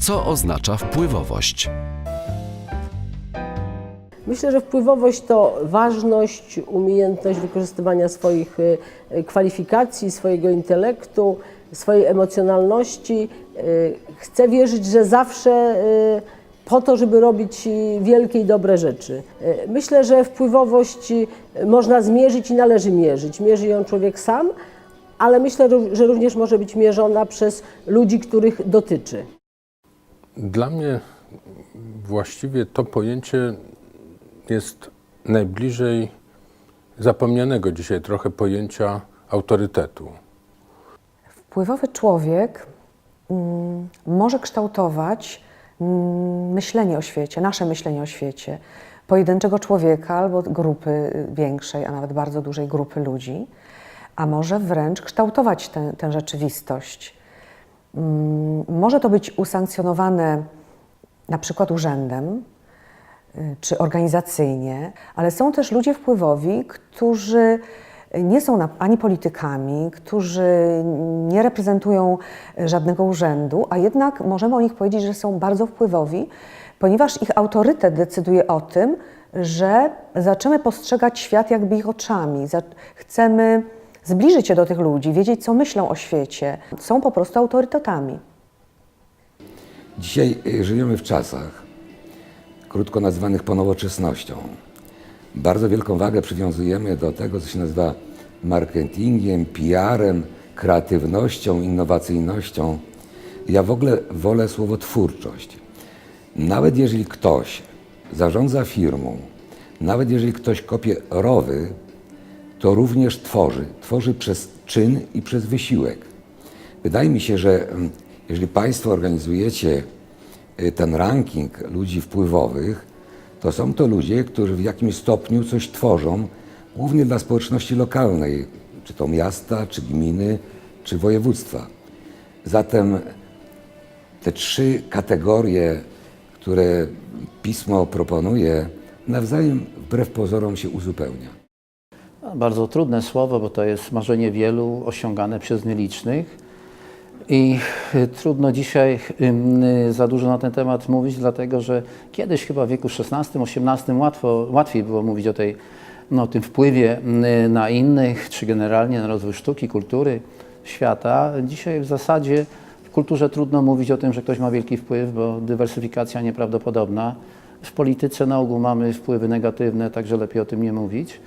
Co oznacza wpływowość? Myślę, że wpływowość to ważność, umiejętność wykorzystywania swoich y, y, kwalifikacji, swojego intelektu, swojej emocjonalności. Y, Chcę wierzyć, że zawsze po to, żeby robić wielkie i dobre rzeczy. Myślę, że wpływowość można zmierzyć i należy mierzyć. Mierzy ją człowiek sam, ale myślę, że również może być mierzona przez ludzi, których dotyczy. Dla mnie właściwie to pojęcie jest najbliżej zapomnianego dzisiaj trochę pojęcia autorytetu. Wpływowy człowiek mm, może kształtować mm, myślenie o świecie, nasze myślenie o świecie, pojedynczego człowieka albo grupy większej, a nawet bardzo dużej grupy ludzi, a może wręcz kształtować tę rzeczywistość. Mm, Może to być usankcjonowane na przykład urzędem, y, czy organizacyjnie, ale są też ludzie wpływowi, którzy nie są ani politykami, którzy nie reprezentują żadnego urzędu, a jednak możemy o nich powiedzieć, że są bardzo wpływowi, ponieważ ich autorytet decyduje o tym, że zaczynamy postrzegać świat jakby ich oczami. Za- Chcemy zbliżyć się do tych ludzi, wiedzieć, co myślą o świecie. Są po prostu autorytetami. Dzisiaj y, żyjemy w czasach, krótko nazwanych ponowoczesnością. Bardzo wielką wagę przywiązujemy do tego, co się nazywa marketingiem, PR-em, kreatywnością, innowacyjnością. Ja w ogóle wolę słowo twórczość. Nawet jeżeli ktoś zarządza firmą, nawet jeżeli ktoś kopie rowy, to również tworzy. Tworzy przez czyn i przez wysiłek. Wydaje mi się, że mm, jeżeli Państwo organizujecie y, ten ranking ludzi wpływowych, to są to ludzie, którzy w jakimś stopniu coś tworzą, głównie dla społeczności lokalnej, czy to miasta, czy gminy, czy województwa. Zatem te trzy kategorie, które pismo proponuje, nawzajem wbrew pozorom się uzupełnia. Bardzo trudne słowo, bo to jest marzenie wielu osiągane przez nielicznych. I y, trudno dzisiaj y, za dużo na ten temat mówić, dlatego że kiedyś chyba w wieku XVI-XVIII łatwiej było mówić o, tej, no, o tym wpływie y, na innych, czy generalnie na rozwój sztuki, kultury świata. Dzisiaj w zasadzie w kulturze trudno mówić o tym, że ktoś ma wielki wpływ, bo dywersyfikacja nieprawdopodobna. W polityce na ogół mamy wpływy negatywne, także lepiej o tym nie mówić.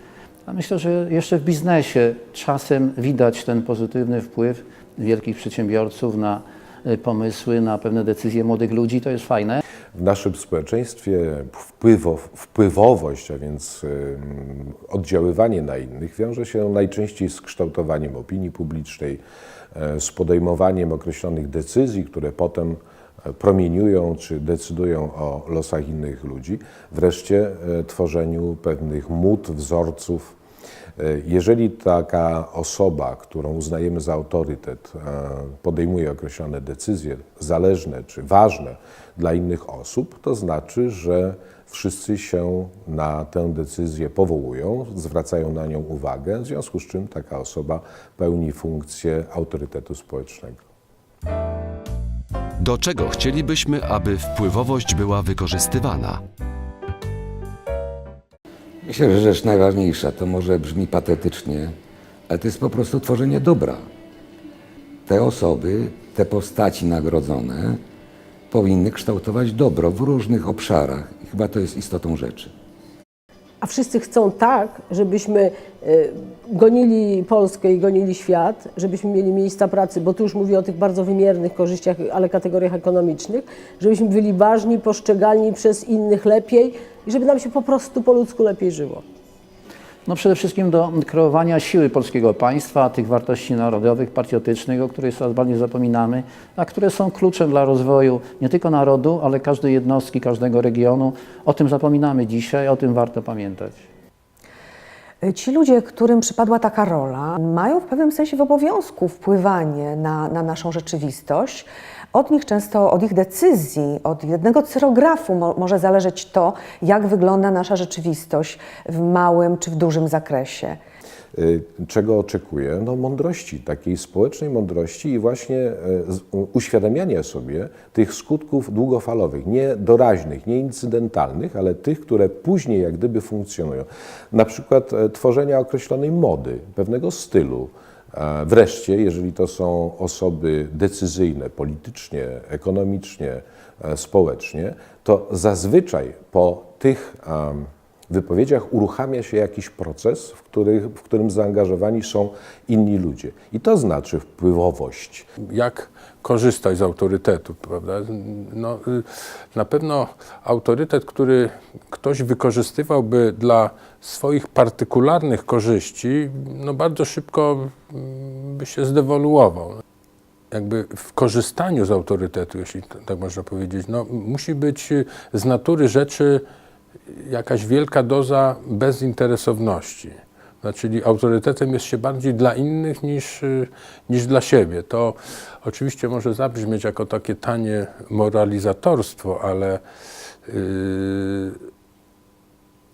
Myślę, że jeszcze w biznesie czasem widać ten pozytywny wpływ wielkich przedsiębiorców na y, pomysły, na pewne decyzje młodych ludzi. To jest fajne. W naszym społeczeństwie wpływo, wpływowość, a więc oddziaływanie na innych, wiąże się najczęściej z kształtowaniem opinii publicznej, e, z podejmowaniem określonych decyzji, które potem e, promieniują czy decydują o losach innych ludzi, wreszcie e, tworzeniu pewnych mód, wzorców. E, Jeżeli taka osoba, którą uznajemy za autorytet, e, podejmuje określone decyzje zależne czy ważne dla innych osób, to znaczy, że wszyscy się na tę decyzję powołują, zwracają na nią uwagę, w związku z czym taka osoba pełni funkcję autorytetu społecznego. Do czego chcielibyśmy, aby wpływowość była wykorzystywana? Myślę, że rzecz najważniejsza, to może brzmi patetycznie, ale to jest po prostu tworzenie dobra. Te osoby, te postaci nagrodzone powinny kształtować dobro w różnych obszarach i chyba to jest istotą rzeczy. A wszyscy chcą tak, żebyśmy y, gonili Polskę i gonili świat, żebyśmy mieli miejsca pracy, bo tu już mówię o tych bardzo wymiernych korzyściach, ale kategoriach ekonomicznych, żebyśmy byli ważni, postrzegalni przez innych lepiej i żeby nam się po prostu po ludzku lepiej żyło. No przede wszystkim do kreowania siły polskiego państwa, tych wartości narodowych, patriotycznych, o których coraz bardziej zapominamy, a które są kluczem dla rozwoju nie tylko narodu, ale każdej jednostki, każdego regionu. O tym zapominamy dzisiaj, o tym warto pamiętać. Ci ludzie, którym przypadła taka rola, mają w pewnym sensie w obowiązku wpływanie na, na naszą rzeczywistość. Od nich często, od ich decyzji, od jednego cyrografu mo, może zależeć to, jak wygląda nasza rzeczywistość w małym czy w dużym zakresie. Y, Czego oczekuję? No mądrości, takiej społecznej mądrości i właśnie e, uświadamiania sobie tych skutków długofalowych, nie doraźnych, nie incydentalnych, ale tych, które później jak gdyby funkcjonują. Na przykład e, tworzenia określonej mody, pewnego stylu. Wreszcie, jeżeli to są osoby decyzyjne politycznie, ekonomicznie, e, społecznie, to zazwyczaj po tych wypowiedziach uruchamia się jakiś proces, w, których, w którym zaangażowani są inni ludzie. I to znaczy wpływowość. jak korzystać z autorytetu, prawda? No, y, na pewno autorytet, który ktoś wykorzystywałby dla swoich partykularnych korzyści, no bardzo szybko mm, by się zdewoluował. Jakby w korzystaniu z autorytetu, jeśli tak można powiedzieć, no, musi być z natury rzeczy jakaś wielka doza bezinteresowności. No, czyli autorytetem jest się bardziej dla innych niż, y, niż dla siebie. To oczywiście może zabrzmieć jako takie tanie moralizatorstwo, ale, yy,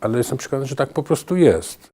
ale jestem przekonany, że tak po prostu jest.